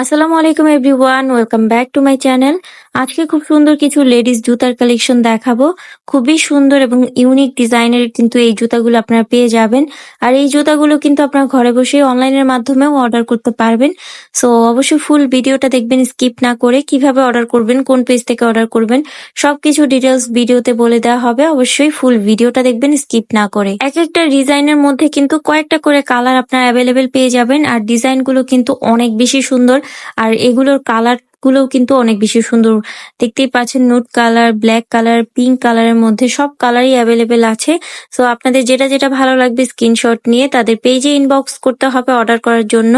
আসসালামু আলাইকুম everyone, welcome back to my channel. আজকে খুব সুন্দর কিছু লেডিস জুতার কালেকশন দেখাবো। খুবই সুন্দর এবং ইউনিক ডিজাইনের কিন্তু এই জুতাগুলো আপনারা পেয়ে যাবেন। আর এই জুতাগুলো কিন্তু আপনারা ঘরে বসে অনলাইনের মাধ্যমেও অর্ডার করতে পারবেন। সো অবশ্যই ফুল ভিডিওটা দেখবেন, স্কিপ না করে কীভাবে অর্ডার করবেন, কোন পেজ থেকে অর্ডার করবেন, সবকিছু ডিটেলস ভিডিওতে বলে দেওয়া হবে। অবশ্যই ফুল ভিডিওটা দেখবেন, স্কিপ না করে। এক একটা ডিজাইনের মধ্যে কিন্তু কয়েকটা করে কালার আপনারা অ্যাভেলেবেল পেয়ে যাবেন। আর ডিজাইনগুলো কিন্তু অনেক বেশি সুন্দর। আর এগুলোর কালার গুলোও কিন্তু অনেক বেশি সুন্দর। দেখতেই পাচ্ছেন note colour black colour pink কালারের মধ্যে সব কালারই অ্যাভেলেবেল আছে। সো আপনাদের যেটা যেটা ভালো লাগবে স্ক্রিনশট নিয়ে তাদের পেজে ইনবক্স করতে হবে অর্ডার করার জন্য।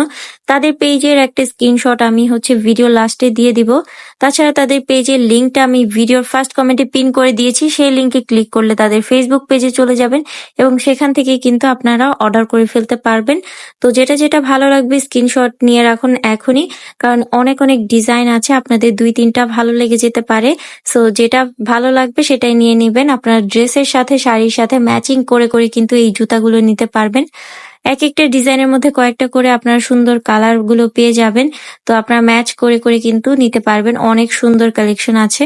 তাদের পেজের একটা স্ক্রিনশট আমি হচ্ছে ভিডিও লাস্টে দিয়ে দিব। তাছাড়া তাদের পেজের লিঙ্কটা আমি ভিডিওর ফার্স্ট কমেন্টে পিন করে দিয়েছি। সেই লিঙ্কে ক্লিক করলে তাদের ফেসবুক পেজে চলে যাবেন এবং সেখান থেকে কিন্তু আপনারা অর্ডার করে ফেলতে পারবেন। তো, যেটা যেটা ভালো লাগবে স্ক্রিনশট নিয়ে রাখুন এখনই। কারণ অনেক অনেক ডিজাইন আছে, আপনাদের দুই তিনটা ভালো লেগে যেতে পারে। সো যেটা ভালো লাগবে সেটাই নিয়ে নেবেন। আপনার ড্রেসের সাথে, শাড়ির সাথে ম্যাচিং করে করে কিন্তু এই জুতাগুলো নিতে পারবেন। এক একটা ডিজাইনের মধ্যে কয়েকটা করে আপনার সুন্দর কালারগুলো পেয়ে যাবেন। তো আপনারা ম্যাচ করে করে কিন্তু নিতে পারবেন। অনেক সুন্দর কালেকশন আছে।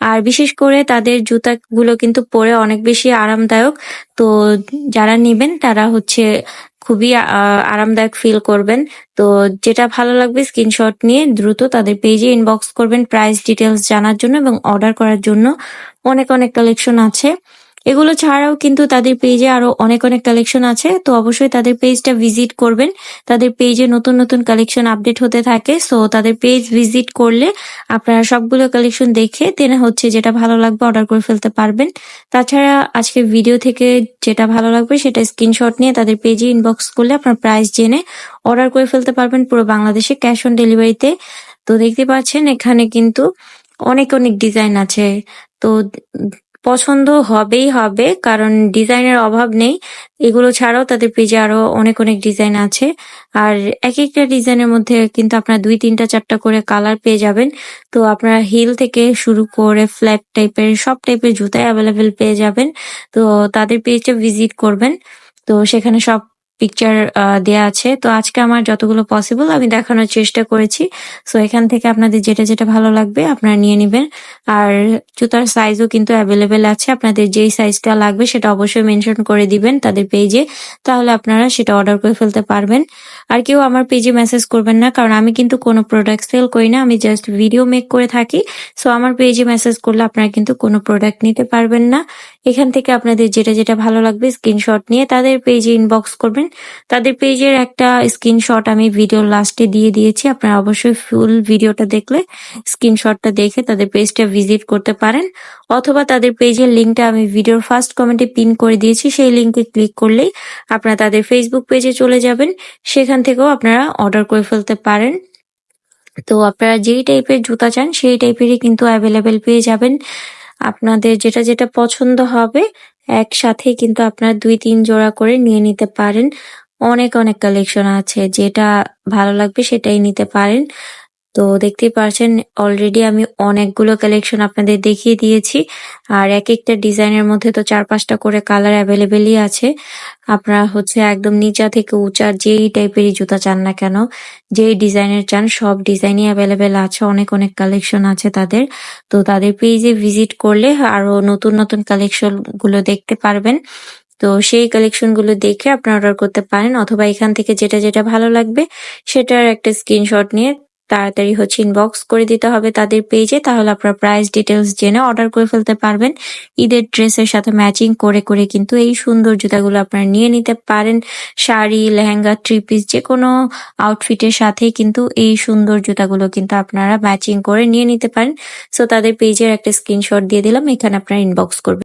আর বিশেষ করে তাদের জুতাগুলো কিন্তু পরে অনেক বেশি আরামদায়ক। তো যারা নেবেন, তারা হচ্ছে খুবই আরামদায়ক ফিল করবেন। তো যেটা ভালো লাগবে স্ক্রিনশট নিয়ে দ্রুত তাদের পেজে ইনবক্স করবেন প্রাইস ডিটেলস জানার জন্য এবং অর্ডার করার জন্য। অনেক অনেক কালেকশন আছে। এগুলো ছাড়াও কিন্তু তাদের পেজে আরও অনেক অনেক কালেকশন আছে। তো অবশ্যই তাদের পেজটা ভিজিট করবেন। তাদের পেজে নতুন নতুন কালেকশন আপডেট হতে থাকে। সো তাদের পেজ ভিজিট করলে আপনারা সবগুলো কালেকশন দেখে তেনে হচ্ছে যেটা ভালো লাগবে অর্ডার করে ফেলতে পারবেন। তাছাড়া আজকে ভিডিও থেকে যেটা ভালো লাগবে সেটা স্ক্রিনশট নিয়ে তাদের পেজে ইনবক্স করলে আপনার প্রাইস জেনে অর্ডার করে ফেলতে পারবেন পুরো বাংলাদেশে ক্যাশ অন ডেলিভারিতে তো দেখতে পাচ্ছেন এখানে কিন্তু অনেক অনেক ডিজাইন আছে। তো পছন্দ হবেই হবে, কারণ ডিজাইনের অভাব নেই। এগুলো ছাড়াও তাদের পেজে আরও অনেক অনেক ডিজাইন আছে। আর এক একটা ডিজাইনের মধ্যে কিন্তু আপনার দুই, তিনটা, চারটা করে কালার পেয়ে যাবেন। তো আপনারা হিল থেকে শুরু করে ফ্ল্যাট টাইপের, সব টাইপের জুতাই অ্যাভেলেবেল পেয়ে যাবেন। তো তাদের পেজটা ভিজিট করবেন। তো সেখানে সব পিকচার দেয়া আছে। তো আজকে আমার যতগুলো পসিবল আমি দেখানোর চেষ্টা করেছি। সো এখান থেকে আপনাদের যেটা যেটা ভালো লাগবে আপনারা নিয়ে নেবেন। আর জুতার সাইজও কিন্তু অ্যাভেলেবেল আছে। আপনাদের যেই সাইজটা লাগবে সেটা অবশ্যই মেনশন করে দিবেন তাদের পেজে তাহলে আপনারা সেটা অর্ডার করে ফেলতে পারবেন। আর কেউ আমার পেজে মেসেজ করবেন না, কারণ আমি কিন্তু কোনো প্রোডাক্ট সেল করি না। আমি জাস্ট ভিডিও মেক করে থাকি। সো আমার পেজে মেসেজ করলে আপনারা কিন্তু কোনো প্রোডাক্ট নিতে পারবেন না। এখান থেকে আপনাদের যেটা যেটা ভালো লাগবে স্ক্রিনশট নিয়ে তাদের পেজে ইনবক্স করবেন। তাদের পেজের একটা স্ক্রিনশট আমি ভিডিও লাস্টে দিয়ে দিয়েছি। আপনারা অবশ্যই ফুল ভিডিওটা দেখলে স্ক্রিনশটটা দেখে তাদের পেজটা ভিজিট করতে পারেন। অথবা তাদের পেজের লিঙ্কটা আমি ভিডিওর ফার্স্ট কমেন্টে পিন করে দিয়েছি। সেই লিঙ্কে ক্লিক করলেই আপনারা তাদের ফেসবুক পেজে চলে যাবেন। সেখান থেকেও আপনারা অর্ডার করে ফেলতে পারেন। তো আপনারা যেই টাইপের জুতা চান, সেই টাইপেরই কিন্তু অ্যাভেলেবেল পেয়ে যাবেন। আপনাদের যেটা যেটা পছন্দ হবে, একসাথে কিন্তু আপনারা দুই তিন জোড়া করে নিয়ে নিতে পারেন। অনেক অনেক কালেকশন আছে, যেটা ভালো লাগবে সেটাই নিতে পারেন। তো দেখতেই পারছেন অলরেডি আমি অনেকগুলো কালেকশন আপনাদের দেখিয়ে দিয়েছি। আর এক একটা ডিজাইনের মধ্যে তো চার পাঁচটা করে কালার অ্যাভেলেবেলই আছে। আপনারা হচ্ছে একদম নিচা থেকে উঁচা যেই টাইপেরই জুতা চান না কেন, যেই ডিজাইনের চান, সব ডিজাইনই অ্যাভেলেবেল আছে, অনেক অনেক কালেকশন আছে তাদের। তো তাদের পেজে ভিজিট করলে আরও নতুন নতুন কালেকশনগুলো দেখতে পারবেন। তো সেই কালেকশনগুলো দেখে আপনারা অর্ডার করতে পারেন, অথবা এখান থেকে যেটা যেটা ভালো লাগবে, সেটার একটা স্ক্রিনশট নিয়ে তাড়াতাড়ি হচ্ছে ইনবক্স করে দিতে হবে তাদের পেজে তাহলে আপনারা প্রাইস ডিটেলস জেনে অর্ডার করে ফেলতে পারবেন। ঈদের ড্রেসের সাথে ম্যাচিং করে করে কিন্তু এই সুন্দর জুতাগুলো আপনারা নিয়ে নিতে পারেন। শাড়ি, লেহেঙ্গা থ্রি পিস যে কোনো আউটফিটের সাথে কিন্তু এই সুন্দর জুতাগুলো কিন্তু আপনারা ম্যাচিং করে নিয়ে নিতে পারেন। সো তাদের পেজের একটা স্ক্রিনশট দিয়ে দিলাম, এখানে আপনারা ইনবক্স করবেন।